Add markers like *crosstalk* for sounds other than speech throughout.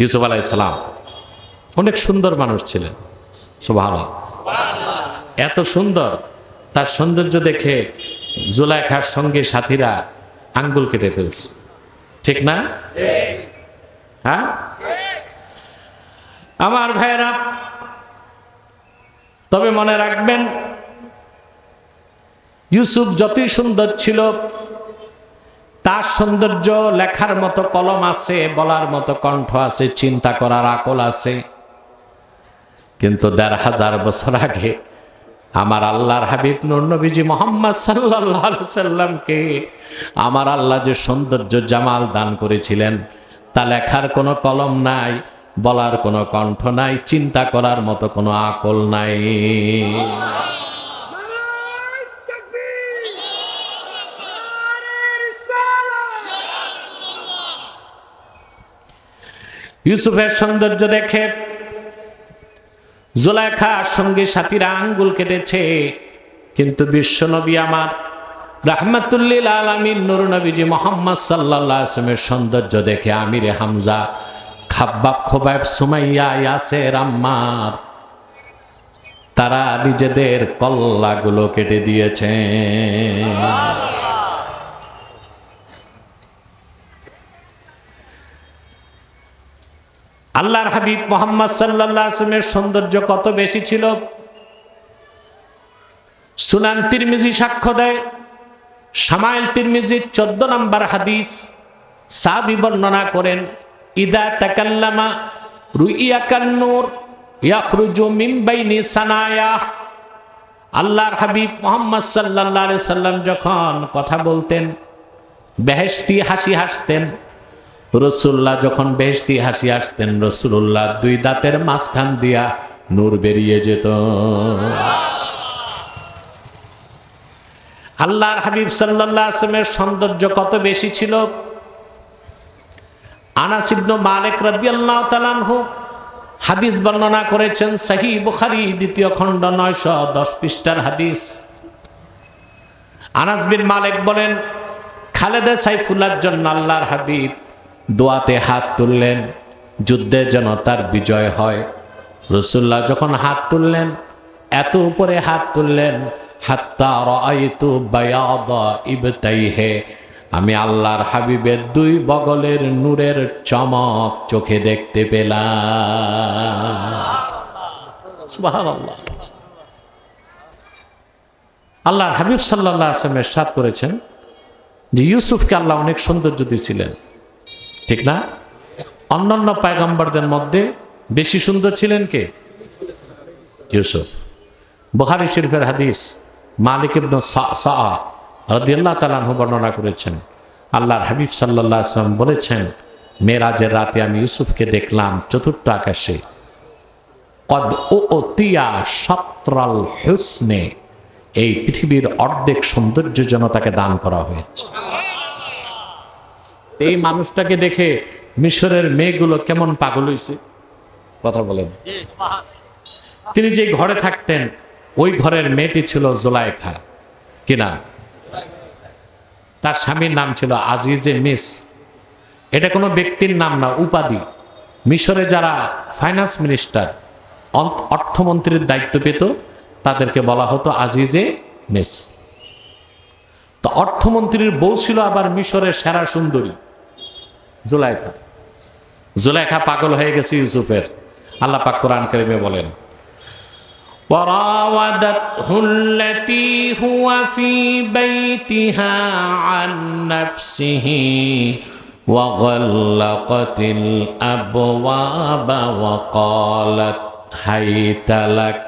ইউসুফ আলাহ ইসলাম অনেক সুন্দর মানুষ ছিলেন সুভাষ এত সুন্দর, তার সৌন্দর্য দেখে জুলাইখার সঙ্গে সাথীরা আঙ্গুল কেটে ফেলছে। ঠিক না? হ্যাঁ? আমার ভাইয়েরা, তবে মনে রাখবেন, ইউসুফ যতই সুন্দর ছিল তার সৌন্দর্য লেখার মতো কলম আছে, বলার মতো কণ্ঠ আছে, চিন্তা করার আকল আছে। কিন্তু দেড় হাজার বছর আগে আমার আল্লাহর হাবিব নবীজি মোহাম্মদ সাল্লাহ আমার আল্লাহ যে সৌন্দর্য জামাল দান করেছিলেন, তা লেখার কোনো কলম নাই, বলার কোনো কণ্ঠ নাই, চিন্তা করার মতো কোনো আকল নাই। ইউসুফের সৌন্দর্য দেখে জোলাইখার সঙ্গে সাথীরা আঙ্গুল কেটেছে, কিন্তু বিশ্বনবী আমার রাহমাতুল্লিল আলমিন নুর নবীজি মোহাম্মদ সাল্লাহ আসলামের সৌন্দর্য দেখে, আমিরে হামজা, খাব্বাব খোবাব সুমাইয়া, ইয়াসের আম্মার, তারা নিজেদের কল্লাগুলো কেটে দিয়েছে। আল্লাহর হাবিব মোহাম্মদ সাল্লাহ আসলামের সৌন্দর্য কত বেশি ছিল? সুনান তিরমিজি সাক্ষ্য দেয় সামাইল তিরমিজির চোদ্দ নম্বর হাদিস সাবি বর্ণনা করেন, ইদা তাকাল্লামা রুইয়া কান্নুর মিমবাইনি সানায়া। আল্লাহর হাবিব মোহাম্মদ সাল্লাহ সাল্লাম যখন কথা বলতেন, বেহেশতি হাসি হাসতেন রসুল্লাহ যখন বেহেশতি হাসি আসতেন, রসুল্লাহ দুই দাঁতের মাঝখান দিয়া নূর বেরিয়ে যেত। আল্লাহর হাবিব সাল্লাহ আসলামের সৌন্দর্য কত বেশি ছিল? আনাস ইবনু মালিক রাদিয়াল্লাহু তাআলাহু হাদিস বর্ণনা করেছেন সহি বুখারী দ্বিতীয় খণ্ড নয়শো দশ পৃষ্ঠার হাদিস। আনাস মালিক বলেন, খালেদা সাইফুল্লাহর জন্য আল্লাহর হাবিব দোয়াতে হাত তুললেন, যুদ্ধে যেন তার বিজয় হয়। রসুল্লাহ যখন হাত তুললেন, এত উপরে হাত তুললেন আমি আল্লাহর হাবিবের দুই বগলের নূরের চমক চোখে দেখতে পেলাম। আল্লাহর হাবিব সাল্লাহ আসলামের সাথ করেছেন যে, ইউসুফকে আল্লাহ অনেক সৌন্দর্য দিয়েছিলেন। ঠিক না? অন্যান্য পায়গম্বরদের মধ্যে বেশি সুন্দর ছিলেন কে? ইউসুফ। বুখারি শরীফের হাদিস মালিক ইবনু সা রদিয়াল্লাহ তালাহু বর্ণনা করেছেন। আল্লাহর হাবিব সাল্লাহ আসলাম বলেছেন, মেরাজের রাতে আমি ইউসুফকে দেখলাম চতুর্থ আকাশে। কদ ও অতিয়া সত্রাল হুসনে, এই পৃথিবীর অর্ধেক সৌন্দর্য যেন তাকে দান করা হয়েছে। এই মানুষটাকে দেখে মিশরের মেয়েগুলো কেমন পাগল হয়েছে কথা বলেন। তিনি যে ঘরে থাকতেন, ওই ঘরের মেয়েটি ছিল জোলাইখা। কিনা তার স্বামীর নাম ছিল আজিজে মিস। এটা কোনো ব্যক্তির নাম না, উপাধি। মিশরে যারা ফাইন্যান্স মিনিস্টার অর্থমন্ত্রীর দায়িত্ব পেত, তাদেরকে বলা হতো আজিজে মিস। তো অর্থমন্ত্রীর বউ ছিল আবার মিশরের সেরা সুন্দরী। জুলাইখা জুলাইখা পাগল হয়ে গেছে ইউসুফের আল্লাহ পাক কোরআন কারিমে বলেন وراودته التي هو في بيتها عن نفسه وغلقت الابواب وقالت هيت لك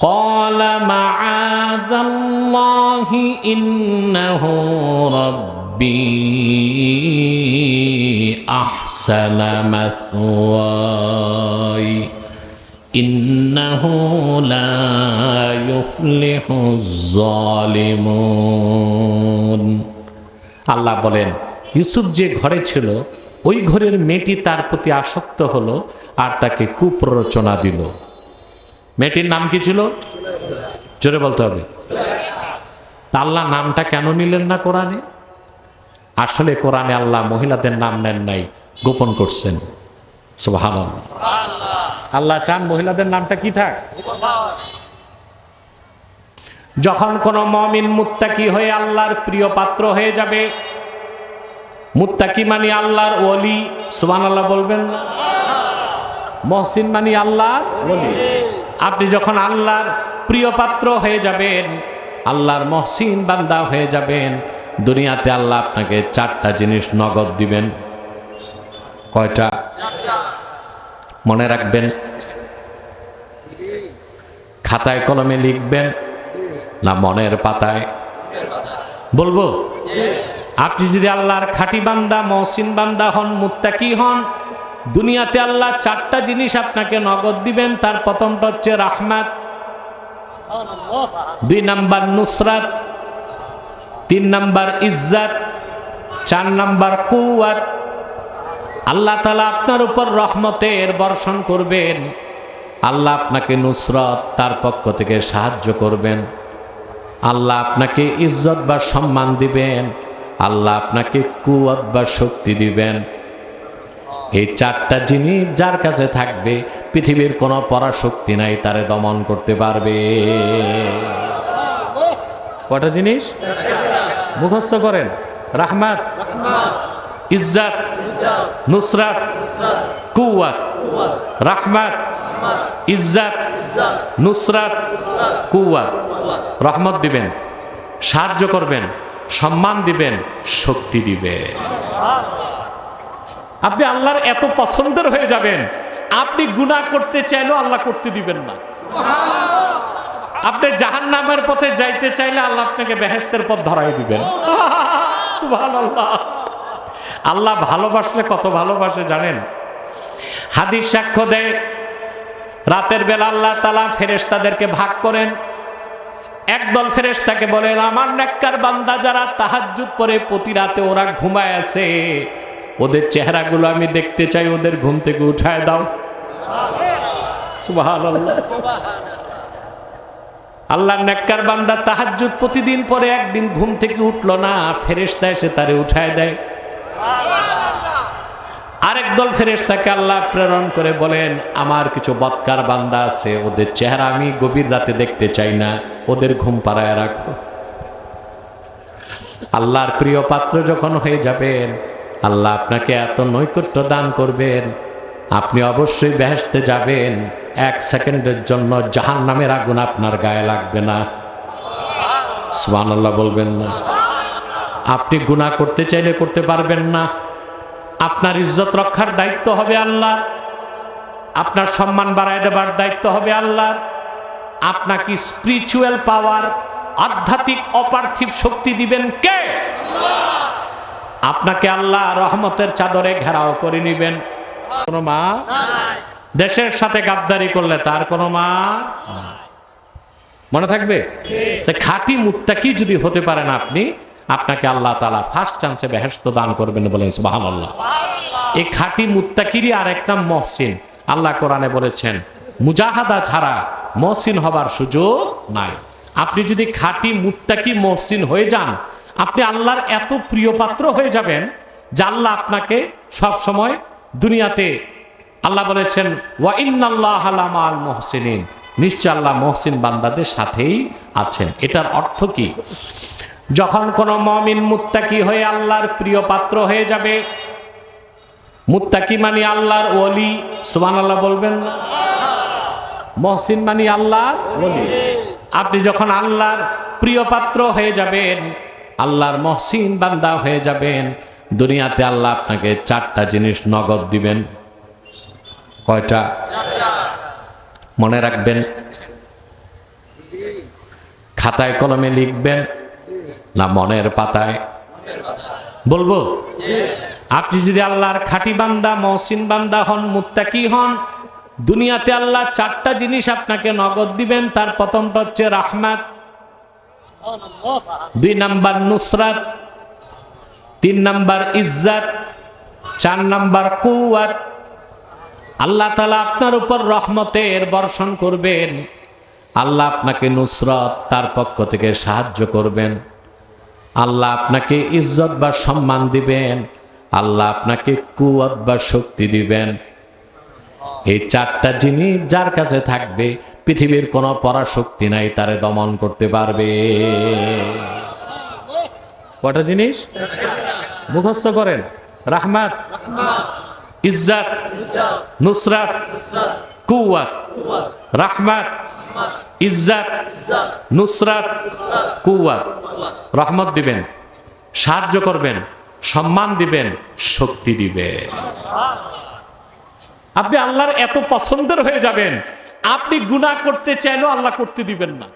قال معاذ الله انه ربي احسن مثواي إنه لا يفلح الظالمون আল্লাহ বলেন ইউসুফ যে ঘরে ছিল ওই ঘরের মেয়েটি তার প্রতি আসক্ত হলো আর তাকে কুপ্ররোচনা দিল মেয়েটির নাম কি ছিল জোরে বলতে হবে তা আল্লাহ নামটা কেন নিলেন না কোরআনে আসলে কোরআনে আল্লাহ মহিলাদের নাম নেন নাই গোপন করছেন। সুবাহান আল্লাহ চান মহিলাদের নামটা কি থাক? যখন কোন মমিন মুত্তাকি হয়ে আল্লাহর প্রিয় পাত্র হয়ে যাবে মুত্তাকি মানি আল্লাহর ওলি সুবান আল্লাহ বলবেন না? মহসিন মানি আল্লাহর ওলি। আপনি যখন আল্লাহর প্রিয় পাত্র হয়ে যাবেন আল্লাহর মহসিন বান্দা হয়ে যাবেন দুনিয়াতে আল্লাহ আপনাকে চারটা জিনিস নগদ দিবেন। কয়টা? মনে রাখবেন, খাতায় কলমে লিখবেন না মনের পাতায়? বলব? আপনি যদি আল্লাহর খাঁটি বান্দা, মহসিন বান্দা হন, মুত্তাকি হন, দুনিয়াতে আল্লাহ চারটা জিনিস আপনাকে নগদ দিবেন, তার প্রথমটা হচ্ছে রাহমাত, দুই নাম্বার নুসরাত তিন নাম্বার ইজ্জাত, চার নাম্বার কুয়াত আল্লাহ তালা আপনার উপর রহমতের বর্ষণ করবেন। আল্লাহ আপনাকে নুসরত তার পক্ষ থেকে সাহায্য করবেন। আল্লাহ আপনাকে ইজ্জত বা সম্মান দিবেন। আল্লাহ আপনাকে কুয়াত বা শক্তি দিবেন। এই চারটা জিনিস যার কাছে থাকবে, পৃথিবীর কোনো পরাশক্তি নাই, তারে দমন করতে পারবে। কটা জিনিস? মুখস্থ করেন। রাহমাত, ইজ্জাত, নুসরাত কুয়াত রাহমাত, ইজ্জাত, নুসরাত কুয়াত রহমত দিবেন, সাহায্য করবেন, সম্মান দিবেন, শক্তি দিবেন। আপনি আল্লাহর এত পছন্দের হয়ে যাবেন, আপনি গুনাহ করতে চাইলেও আল্লাহ করতে দিবেন না। আপনি জাহান নামের পথে যাইতে চাইলে আল্লাহ আপনাকে বেহেস্তের পথ ধরাই দিবেন। *laughs* আল্লাহ ভালোবাসলে কত ভালোবাসে জানেন? হাদিস সাক্ষ্য দেয়, রাতের বেলা আল্লাহ তালা ফেরেশতাদেরকে ভাগ করেন। একদল ফেরেশতাকে বলেন আমার নেককার বান্দা যারা তাহাজ্জুদ করে প্রতি রাতে ওরা ঘুমায় আছে, ওদের চেহারাগুলো আমি দেখতে চাই, ওদের ঘুম থেকে উঠায় দাও। সুবহানাল্লাহ। আল্লাহ নেককার বান্দা তাহাজ্জুদ প্রতিদিন পরে একদিন ঘুম থেকে উঠল না, ফেরেশতা এসে তারে উঠায় দেয়। আরেক দল ফেরেশতাকে আল্লাহ প্রেরণ করে বলেন, আমার কিছু বৎকার বান্দা আছে, ওদের চেহারা আমি গভীর রাতে দেখতে চাই না, ওদের ঘুম পাড়ায় রাখো। আল্লাহর প্রিয় পাত্র যখন হয়ে যাবেন, আল্লাহ আপনাকে এত নৈকট্য দান করবেন, আপনি অবশ্যই বেহেসতে যাবেন। এক সেকেন্ডের জন্য জাহান নামের আগুন আপনার গায়ে লাগবে না। সুবান আল্লাহ বলবেন না। আপনি গুনাহ করতে চাইলে করতে পারবেন না। আপনার ইজ্জত রক্ষার দায়িত্ব হবে আল্লাহ আপনার সম্মান বাড়ায় দেবার দায়িত্ব হবে আল্লাহ আপনাকে স্পিরিচুয়াল পাওয়ার আধ্যাত্মিক অপার্থিব শক্তি দিবেন কে? আপনাকে আল্লাহ রহমতের চাদরে ঘেরাও করে নিবেন। কোনো মা? দেশের সাথে গাদ্দারি করলে তার কোনো মা মনে থাকবে? খাঁটি মুত্তাকি যদি হতে পারেন আপনি আপনাকে আল্লাহ তালা ফার্স্ট চান্সে বেহেস্ত দান করবেন বলেন সুবাহান আল্লাহ এই খাঁটি মুত্তাকিরই আর একটা মহসিন। আল্লাহ কোরআনে বলেছেন মুজাহাদা ছাড়া মহসিন হবার সুযোগ নাই। আপনি যদি খাঁটি মুত্তাকি মহসিন হয়ে যান আপনি আল্লাহর এত প্রিয় পাত্র হয়ে যাবেন যে আল্লাহ আপনাকে সব সময় দুনিয়াতে আল্লাহ বলেছেন, ওয়া ইন্নাল্লাহ আল মহসিনিন। নিশ্চয় আল্লাহ মহসিন বান্দাদের সাথেই আছেন। এটার অর্থ কি? যখন কোনো মমিন মুত্তাকি হয়ে আল্লাহর প্রিয় পাত্র হয়ে যাবে, মুত্তাকি মানি আল্লাহর ওলি সুবান আল্লাহ বলবেন মহসিন মানি আল্লাহর ওলি। আপনি যখন আল্লাহর প্রিয় পাত্র হয়ে যাবেন, আল্লাহর মহসিন বান্দা হয়ে যাবেন, দুনিয়াতে আল্লাহ আপনাকে চারটা জিনিস নগদ দিবেন। কয়টা? মনে রাখবেন। খাতায় কলমে লিখবেন না মনের পাতায়? বলব? আপনি যদি আল্লাহর খাঁটি বান্দা, মহসিন বান্দা হন, মুত্তাকি হন, দুনিয়াতে আল্লাহ চারটা জিনিস আপনাকে নগদ দিবেন। তার প্রথমটা হচ্ছে রাহমাত, দুই নাম্বার নুসরাত, তিন নাম্বার ইজ্জাত, চার নাম্বার কুয়াত আল্লাহ তালা আপনার উপর রহমতের বর্ষণ করবেন। আল্লাহ আপনাকে নুসরত তার পক্ষ থেকে সাহায্য করবেন। আল্লাহ আপনাকে ইজ্জত বা সম্মান দিবেন। আল্লাহ আপনাকে কুয়াত বা শক্তি দিবেন। এই চারটা জিনিস যার কাছে থাকবে, পৃথিবীর কোনো পরাশক্তি নাই, তারে দমন করতে পারবে। কটা জিনিস? মুখস্থ করেন। রাহমাত। ইজ্জাত, নুসরাত কুয়াত রাহমাত, ইজ্জাত, নুসরাত কুয়াত রহমত দিবেন, সাহায্য করবেন, সম্মান দিবেন, শক্তি দিবেন। আপনি আল্লাহর এত পছন্দের হয়ে যাবেন, আপনি গুনাহ করতে চাইলেও আল্লাহ করতে দিবেন না।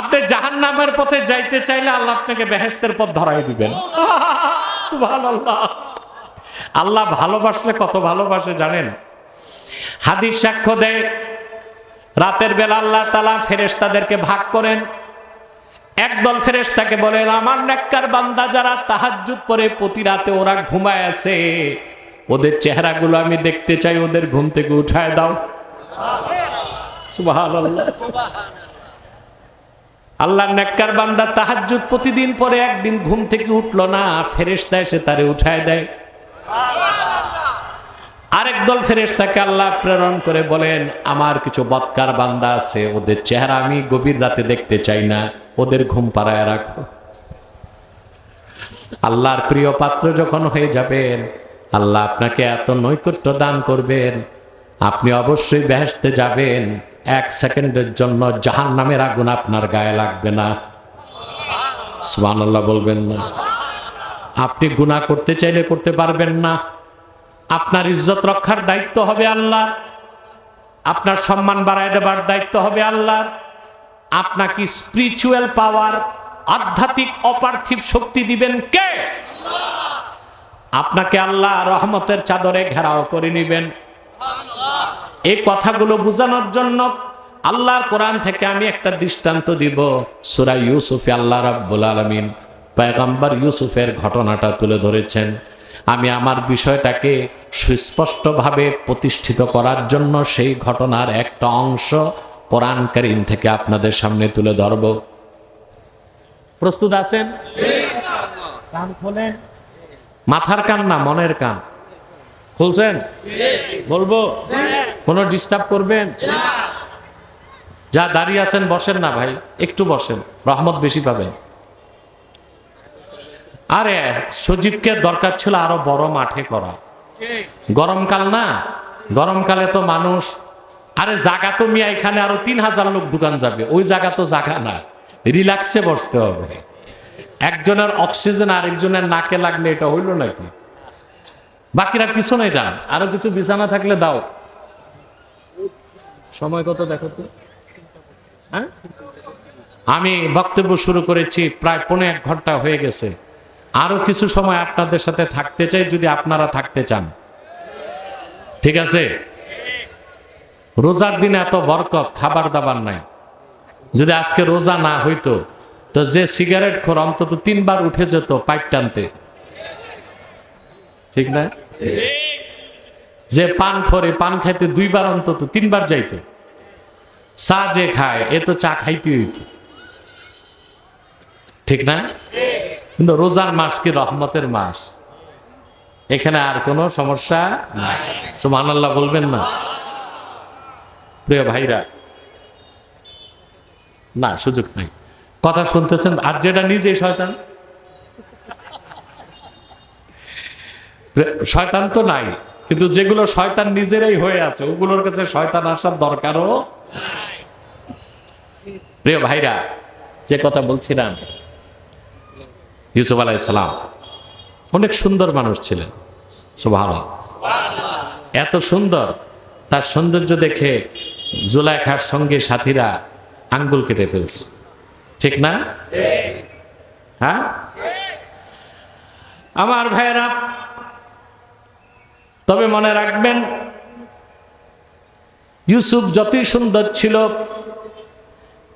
আপনি জাহান নামের পথে যাইতে চাইলে আল্লাহ আপনাকে বেহেস্তের পথ ধরাই দিবেন। সুবহানাল্লাহ। আল্লাহ ভালোবাসলে কত ভালোবাসে জানেন? হাদিস সাক্ষ্য দেয়, রাতের বেলা আল্লাহ তালা ফেরেশতাদেরকে ভাগ করেন। একদল ফেরেশতাকে বলেন, আমার নেককার বান্দা যারা তাহাজ্জুদ পরে প্রতি রাতে ওরা ঘুমায় আছে, ওদের চেহারাগুলো আমি দেখতে চাই, ওদের ঘুম থেকে উঠায় দাও। আল্লাহ নেককার বান্দা তাহাজ্জুদ প্রতিদিন পরে একদিন ঘুম থেকে উঠল না, ফেরেশতা এসে তারে উঠায় দেয়। আরেক দল ফেরেশতাকে আল্লাহ প্রেরণ করে বলেন, আমার কিছু বৎকার বান্দা আছে, ওদের চেহারা আমি গভীর রাতে দেখতে চাই না, ওদের ঘুম পাড়ায় রাখো। আল্লাহর প্রিয় পাত্র যখন হয়ে যাবেন, আল্লাহ আপনাকে এত নৈকট্য দান করবেন, আপনি অবশ্যই বেহেশতে যাবেন, এক সেকেন্ডের জন্য জাহান নামের আগুন আপনার গায়ে লাগবে না। সুবহানাল্লাহ বলবেন না। আপনি গুনাহ করতে চাইলে করতে পারবেন না। আপনার ইজ্জত রক্ষার দায়িত্ব হবে আল্লাহ। আপনার সম্মান বাড়ায় দেবার দায়িত্ব হবে আল্লাহ। আপনাকে স্পিরিচুয়াল পাওয়ার আধ্যাত্মিক অপার্থিব শক্তি দিবেন কে? আপনাকে আল্লাহ রহমতের চাদরে ঘেরাও করে নেবেন। এই কথাগুলো বোঝানোর জন্য আল্লাহর কোরআন থেকে আমি একটা দৃষ্টান্ত দিব। সুরা ইউসুফে আল্লাহ রাব্বুল আলমিন পয়গম্বর ইউসুফের ঘটনাটা তুলে ধরেছেন। আমি আমার বিষয়টাকে সুস্পষ্টভাবে প্রতিষ্ঠিত করার জন্য সেই ঘটনার একটা অংশ কোরআন করিম থেকে আপনাদের সামনে তুলে ধরব। প্রস্তুত আছেন? কান খোলেন। মাথার কান না, মনের কান। খুলছেন? বলব? কোনো ডিস্টার্ব করবেন? যা দাঁড়িয়ে আছেন, বসেন না ভাই, একটু বসেন, রহমত বেশি পাবেন। আরে, সজীবকে দরকার ছিল আরও বড় মাঠে করা। গরমকাল না? গরমকালে তো মানুষ, আরে জায়গা তো মিয়া, এখানে আরও তিন হাজার লোক দোকান যাবে। ওই জায়গা তো জায়গা না। রিল্যাক্সে বসতে হবে। একজনের অক্সিজেন আরেকজনের নাকে লাগলে এটা হইল নাকি? বাকিরা পিছনে যান। আরও কিছু বিছানা থাকলে দাও। সময় কত দেখো তো? হ্যাঁ? আমি বক্তব্য শুরু করেছি, প্রায় পৌনে এক ঘণ্টা হয়ে গেছে। আরও কিছু সময় আপনাদের সাথে থাকতে চাই যদি আপনারা থাকতে চান। ঠিক আছে? রোজার দিনে এত বরকত, খাবার দাবার নাই। যদি আজকে রোজা না হইতো, তো যে সিগারেট খোর অন্তত তিনবার উঠে যেত পাইপ টানতে। ঠিক না? যে পান খরে পান খাইতে দুইবার অন্তত তিনবার যাইতো। চা যে খায়, এ তো চা খাইতে হইত। ঠিক না? কিন্তু রোজার মাস কি রহমতের মাস? এখানে আর কোনো সমস্যা সুমান আল্লাহ বলবেন না? প্রিয় ভাইরা, না, সুযোগ নাই। কথা শুনতেছেন, আর যেটা নিজেই শয়তান? শয়তান তো নাই, কিন্তু যেগুলো শয়তান নিজেরাই হয়ে আছে, ওগুলোর কাছে শয়তান আসার দরকারও প্রিয় ভাইরা, যে কথা বলছিলাম ইউসুফ আলাইসালাম অনেক সুন্দর মানুষ ছিলেন। সুভান এত সুন্দর, তার সৌন্দর্য দেখে জুলাইখার সঙ্গে সাথীরা আঙ্গুল কেটে ফেলছে। ঠিক না? হ্যাঁ? আমার ভাইয়েরা, তবে মনে রাখবেন, ইউসুফ যতই সুন্দর ছিল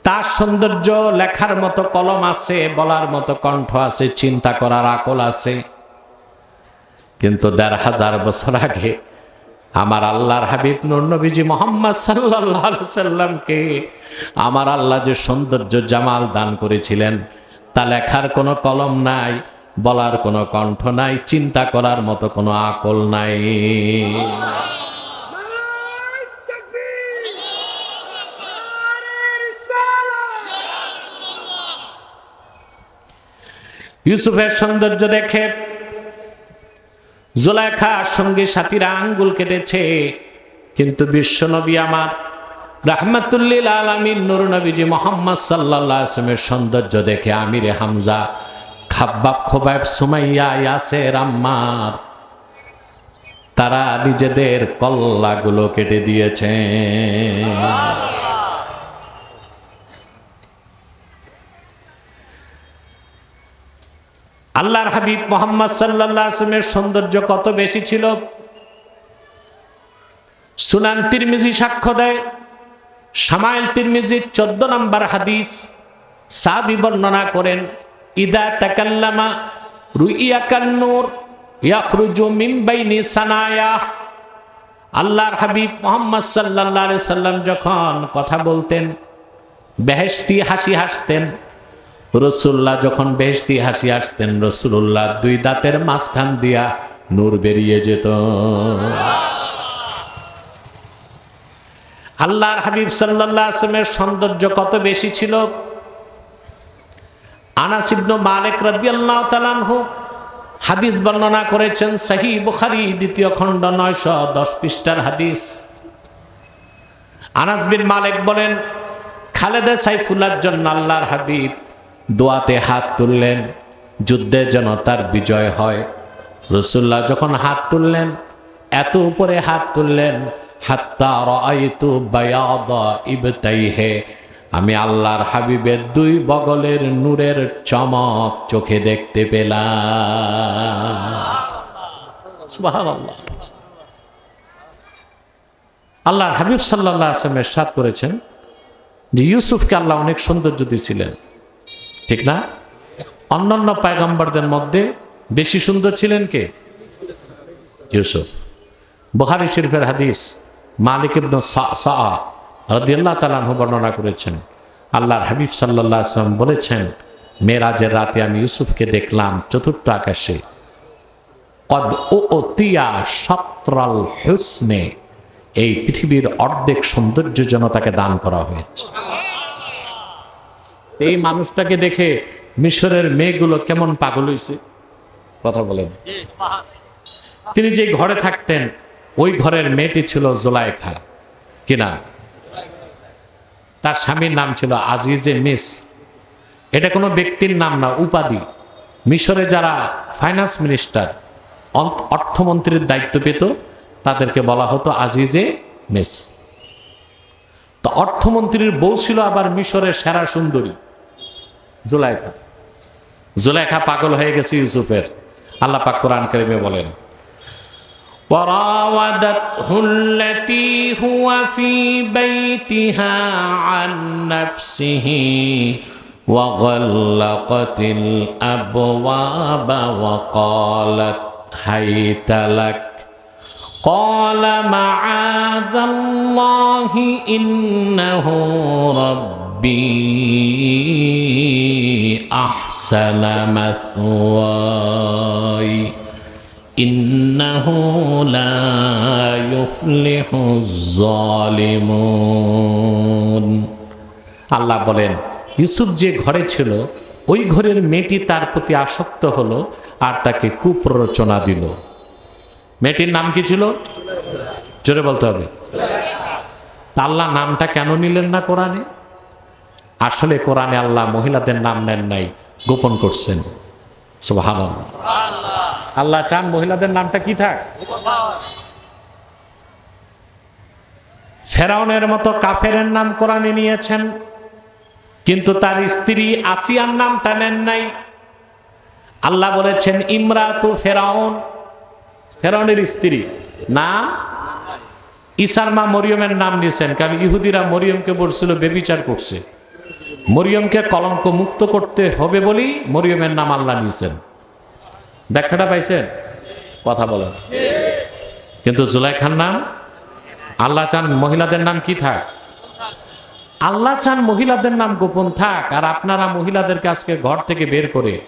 তার সৌন্দর্য লেখার মতো কলম আছে, বলার মতো কণ্ঠ আছে, চিন্তা করার আকল আছে। কিন্তু দেড় হাজার বছর আগে আমার আল্লাহর হাবিব নবীজি মোহাম্মদ সাল্লাহ সাল্লামকে আমার আল্লাহ যে সৌন্দর্য জামাল দান করেছিলেন, তা লেখার কোনো কলম নাই, বলার কোনো কণ্ঠ নাই, চিন্তা করার মতো কোনো আকল নাই। ইউসুফের সৌন্দর্য দেখে জোলাইখা সঙ্গে সাথীরা আঙ্গুল কেটেছে, কিন্তু বিশ্বনবী আমার রাহমাতুল্লিল আলমীর নুর নবীজি মোহাম্মদ সাল্লাহ আসলামের সৌন্দর্য দেখে, আমিরে হামজা, খাব্বাব খোবাব সুমাইয়া, ইয়াসের আম্মার, তারা নিজেদের কল্লাগুলো কেটে দিয়েছে। আল্লাহর হাবিব মোহাম্মদ সাল্লাহ সৌন্দর্য কত বেশি ছিল? সুনান তিরমিজি সাক্ষ্য দেয় সামাইল তিরমিজির চোদ্দ নম্বর হাদিস সাবি বর্ণনা করেন, ইদা তাকাল্লামা রুইয়া কান্নুর ইয়াখরুজু মিন বাইনি সানায়া। আল্লাহর হাবিব মোহাম্মদ সাল্লাহ সাল্লাম যখন কথা বলতেন, বেহেশতি হাসি হাসতেন রসুল্লাহ যখন বেহেশতি হাসি আসতেন, রসুল্লাহ দুই দাঁতের মাঝখান দিয়া নূর বেরিয়ে যেত। আল্লাহর হাবিব সাল্লাহ আসলামের সৌন্দর্য কত বেশি ছিল? আনাস ইবনু মালিক রাদিয়াল্লাহু তাআলাহু হাদিস বর্ণনা করেছেন, সহি বুখারী, দ্বিতীয় খণ্ড নয়শ দশ পৃষ্ঠার হাদিস। আনাস মালিক বলেন, খালেদা সাইফুল্লাহর জন্য আল্লাহর হাবিব দোয়াতে হাত তুললেন, যুদ্ধে যেন তার বিজয় হয়। রসুল্লাহ যখন হাত তুললেন, এত উপরে হাত তুললেন আমি আল্লাহর হাবিবের দুই বগলের নূরের চমক চোখে দেখতে পেলাম। আল্লাহর হাবিব সাল্লাহ আসলামের সাথ করেছেন যে, ইউসুফকে আল্লাহ অনেক সৌন্দর্য দিয়েছিলেন। ঠিক না? অন্যান্য পায়গম্বরদের মধ্যে বেশি সুন্দর ছিলেন কে? ইউসুফ। বুখারি শরীফের হাদিস মালিক ইবনু রদিয়াল্লাহ তালাহ বর্ণনা করেছেন। আল্লাহর হাবিব সাল্লাহ আসলাম বলেছেন, মেরাজের রাতে আমি ইউসুফকে দেখলাম চতুর্থ আকাশে। কদ ও অতিয়া সত্রাল হুসনে, এই পৃথিবীর অর্ধেক সৌন্দর্য যেন তাকে দান করা হয়েছে। এই মানুষটাকে দেখে মিশরের মেয়েগুলো কেমন পাগল হয়েছে কথা বলেন। তিনি যে ঘরে থাকতেন, ওই ঘরের মেয়েটি ছিল জোলাইখা। কিনা তার স্বামীর নাম ছিল আজিজে মিস। এটা কোনো ব্যক্তির নাম না, উপাধি। মিশরে যারা ফাইন্যান্স মিনিস্টার অর্থমন্ত্রীর দায়িত্ব পেত, তাদেরকে বলা হতো আজিজে মেস। অর্থমন্ত্রীর বউ ছিল আবার মিশরের সেরা সুন্দরী জুলাইখা জুলাইখা পাগল হয়ে গেছে ইউসুফের আল্লাহ পাক কোরআন কারিমে বলেন وراودته التي هو في بيتها عن نفسه وغلقت الابواب وقالت هيت لك قال معاذ الله انه ربي احسن مثواي إنه لا يفلح الظالمون আল্লাহ বলেন ইউসুফ যে ঘরে ছিল ওই ঘরের মেয়েটি তার প্রতি আসক্ত হলো আর তাকে কুপ্ররোচনা দিল মেয়েটির নাম কি ছিল? জোরে বলতে হবে। আল্লাহ নামটা কেন নিলেন না কোরআনে? আসলে কোরআনে আল্লাহ মহিলাদের নাম নেন নাই, গোপন করছেন। আল্লাহ চান মহিলাদের নামটা কি থাক? ফেরাউনের মতো কাফেরের নাম কোরআনে নিয়েছেন, কিন্তু তার স্ত্রী আসিয়ার নামটা নেন নাই। আল্লাহ বলেছেন, ইমরাতু ফেরাউন। ফেরাউনের স্ত্রী। নাম? ইসার মা মরিয়মের নাম নিয়েছেন, কারণ ইহুদিরা মরিয়মকে বলছিল, বেবিচার করছে। মরিয়মকে কলঙ্ক মুক্ত করতে হবে বলেই মরিয়মের নাম আল্লাহ নিয়েছেন। ব্যাখ্যাটা পাইছেন? কথা বলেন। কিন্তু জুলাইখার নাম? আল্লাহ চান মহিলাদের নাম কি থাক? আল্লাহ চান মহিলাদের নাম গোপন থাক, আর আপনারা মহিলাদেরকে আজকে ঘর থেকে বের করে